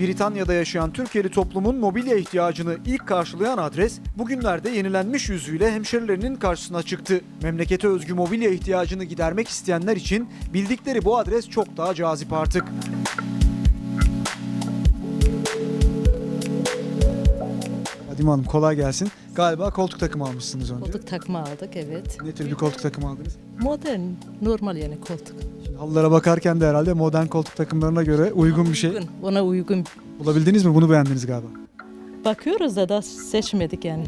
Britanya'da yaşayan Türkiye'li toplumun mobilya ihtiyacını ilk karşılayan adres bugünlerde yenilenmiş yüzüyle hemşerilerinin karşısına çıktı. Memlekete özgü mobilya ihtiyacını gidermek isteyenler için bildikleri bu adres çok daha cazip artık. Adime Hanım kolay gelsin. Galiba koltuk takımı almışsınız önce. Koltuk takma aldık evet. Ne tür bir koltuk takımı aldınız? Modern, normal yani koltuk. Şimdi halılara bakarken de herhalde modern koltuk takımlarına göre uygun bir şey. Uygun, ona uygun. Bulabildiniz mi? Bunu beğendiniz galiba. Bakıyoruz da daha seçmedik yani.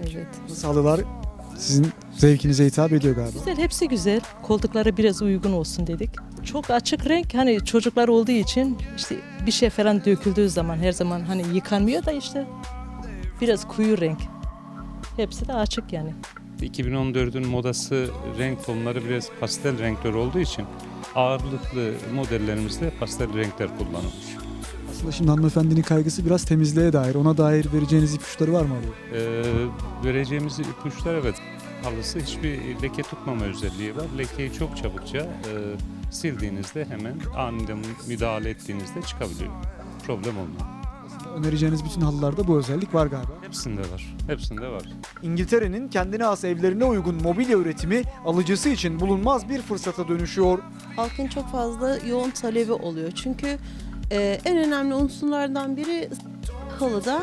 Evet. Nasıl halılar sizin zevkinize hitap ediyor galiba. Güzel, hepsi güzel. Koltuklara biraz uygun olsun dedik. Çok açık renk hani çocuklar olduğu için işte bir şey falan döküldüğü zaman her zaman hani yıkanmıyor da işte biraz koyu renk. Hepsi de açık yani. 2014'ün modası renk tonları biraz pastel renkler olduğu için ağırlıklı modellerimizde pastel renkler kullanılmış. Aslında şimdi hanımefendinin kaygısı biraz temizliğe dair. Ona dair vereceğiniz ipuçları var mı abi? Ee, vereceğimiz ipuçlar evet halısı hiçbir leke tutmama özelliği var. Lekeyi çok çabukça e, sildiğinizde hemen anında müdahale ettiğinizde çıkabiliyor. Problem olmuyor. Önereceğiniz bütün halılarda bu özellik var galiba. Hepsinde var. Hepsinde var. İngiltere'nin kendine has evlerine uygun mobilya üretimi alıcısı için bulunmaz bir fırsata dönüşüyor. halkın çok fazla yoğun talebi oluyor. Çünkü e, en önemli unsurlardan biri halıda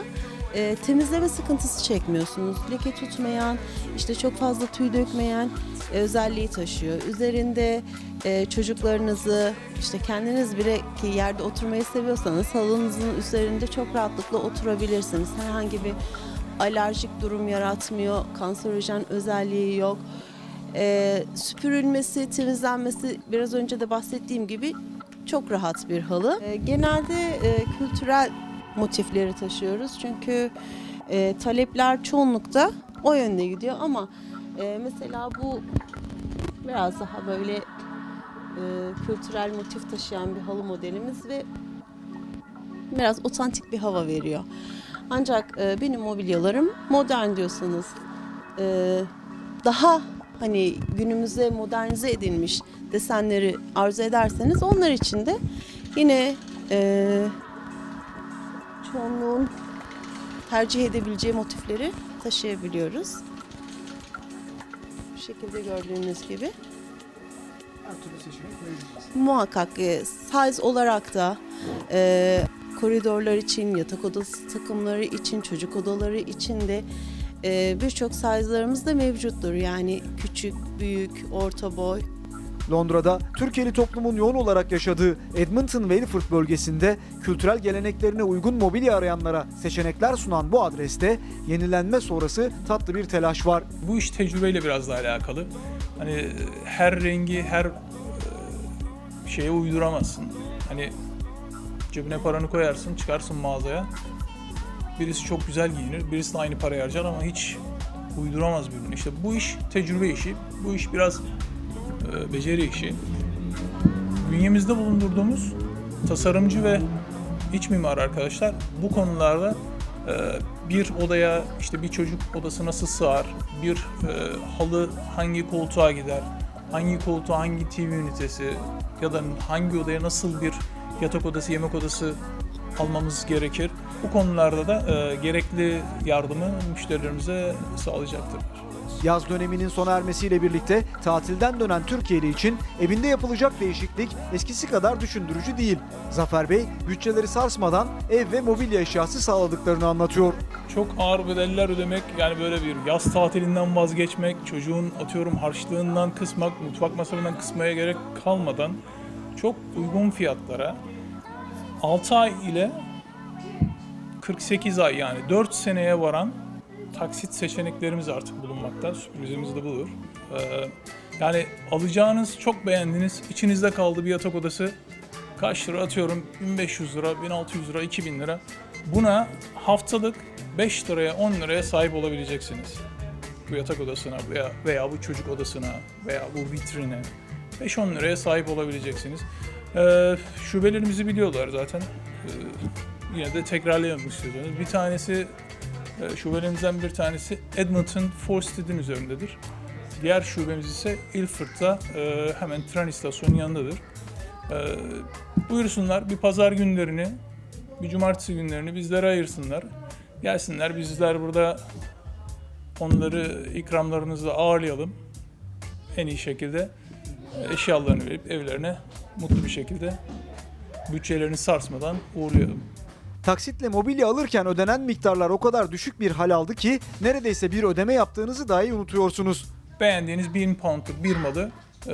e, temizleme sıkıntısı çekmiyorsunuz. Leke tutmayan, işte çok fazla tüy dökmeyen özelliği taşıyor. Üzerinde e, çocuklarınızı, işte kendiniz bile ki yerde oturmayı seviyorsanız halınızın üzerinde çok rahatlıkla oturabilirsiniz. Herhangi bir alerjik durum yaratmıyor, kanserojen özelliği yok. Ee, süpürülmesi, temizlenmesi biraz önce de bahsettiğim gibi çok rahat bir halı. Ee, genelde e, kültürel motifleri taşıyoruz çünkü e, talepler çoğunlukta o yönde gidiyor ama e, mesela bu biraz daha böyle e, kültürel motif taşıyan bir halı modelimiz ve biraz otantik bir hava veriyor. Ancak e, benim mobilyalarım modern diyorsanız e, daha hani günümüze modernize edilmiş desenleri arzu ederseniz onlar için de yine e, çoğunluğun tercih edebileceği motifleri taşıyabiliyoruz. Şekilde gördüğünüz gibi. Muhakkak e, size olarak da e, koridorlar için, yatak odası takımları için, çocuk odaları için de e, birçok size'larımız da mevcuttur. Yani küçük, büyük, orta boy. Londra'da Türkiye'li toplumun yoğun olarak yaşadığı Edmonton Valleyford bölgesinde kültürel geleneklerine uygun mobilya arayanlara seçenekler sunan bu adreste yenilenme sonrası tatlı bir telaş var. Bu iş tecrübeyle biraz daha alakalı. Hani e, her rengi her e, şeye uyduramazsın. Hani cebine paranı koyarsın, çıkarsın mağazaya. Birisi çok güzel giyinir, birisi de aynı parayı harcar ama hiç uyduramaz birbirine. İşte bu iş tecrübe işi, bu iş biraz beceri işi. Bünyemizde bulundurduğumuz tasarımcı ve iç mimar arkadaşlar bu konularda e, bir odaya işte bir çocuk odası nasıl sığar, bir e, halı hangi koltuğa gider, hangi koltuğa hangi TV ünitesi ya da hangi odaya nasıl bir yatak odası, yemek odası almamız gerekir. Bu konularda da e, gerekli yardımı müşterilerimize sağlayacaktırlar. Yaz döneminin sona ermesiyle birlikte tatilden dönen Türkiye'li için evinde yapılacak değişiklik eskisi kadar düşündürücü değil. Zafer Bey bütçeleri sarsmadan ev ve mobilya eşyası sağladıklarını anlatıyor. Çok ağır bedeller ödemek yani böyle bir yaz tatilinden vazgeçmek, çocuğun atıyorum harçlığından kısmak, mutfak masrafından kısmaya gerek kalmadan çok uygun fiyatlara 6 ay ile 48 ay yani 4 seneye varan taksit seçeneklerimiz artık bulunmakta. Sürprizimiz de budur. Ee, yani alacağınız, çok beğendiğiniz, içinizde kaldı bir yatak odası kaç lira atıyorum 1500 lira, 1600 lira, 2000 lira. Buna haftalık 5 liraya 10 liraya sahip olabileceksiniz. Bu yatak odasına veya, veya bu çocuk odasına veya bu vitrine 5-10 liraya sahip olabileceksiniz. Ee, şubelerimizi biliyorlar zaten. Ee, yine de tekrarlayalım istiyorsanız. Bir tanesi şubelerimizden bir tanesi Edmonton Forsted'in üzerindedir. Diğer şubemiz ise Ilford'da e, hemen tren istasyonunun yanındadır. E, buyursunlar bir pazar günlerini bir cumartesi günlerini bizlere ayırsınlar. Gelsinler bizler burada onları ikramlarımızla ağırlayalım. En iyi şekilde eşyalarını verip evlerine mutlu bir şekilde bütçelerini sarsmadan uğurlayalım. Taksitle mobilya alırken ödenen miktarlar o kadar düşük bir hal aldı ki neredeyse bir ödeme yaptığınızı dahi unutuyorsunuz. beğendiğiniz 1000 poundluk bir malı e,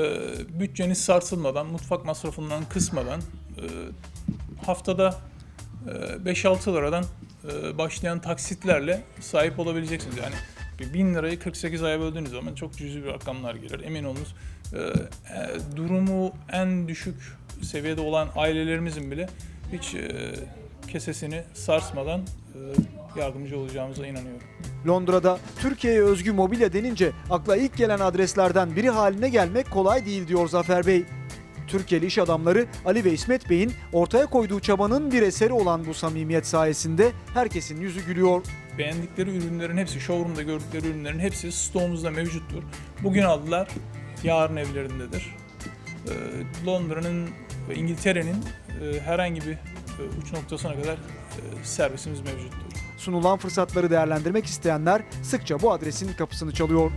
bütçeniz sarsılmadan, mutfak masrafından kısmadan e, haftada e, 5-6 liradan e, başlayan taksitlerle sahip olabileceksiniz. Yani bir 1000 lirayı 48 aya böldüğünüz zaman çok cüzi bir rakamlar gelir. Emin olunuz e, e, durumu en düşük seviyede olan ailelerimizin bile hiç e, kesesini sarsmadan e, yardımcı olacağımıza inanıyorum. Londra'da Türkiye'ye özgü mobilya denince akla ilk gelen adreslerden biri haline gelmek kolay değil diyor Zafer Bey. Türkiye'li iş adamları Ali ve İsmet Bey'in ortaya koyduğu çabanın bir eseri olan bu samimiyet sayesinde herkesin yüzü gülüyor. beğendikleri ürünlerin hepsi, showroom'da gördükleri ürünlerin hepsi stoğumuzda mevcuttur. Bugün aldılar, yarın evlerindedir. Ee, Londra'nın ve İngiltere'nin e, herhangi bir e, uç noktasına kadar e, servisimiz mevcuttur. Sunulan fırsatları değerlendirmek isteyenler sıkça bu adresin kapısını çalıyor.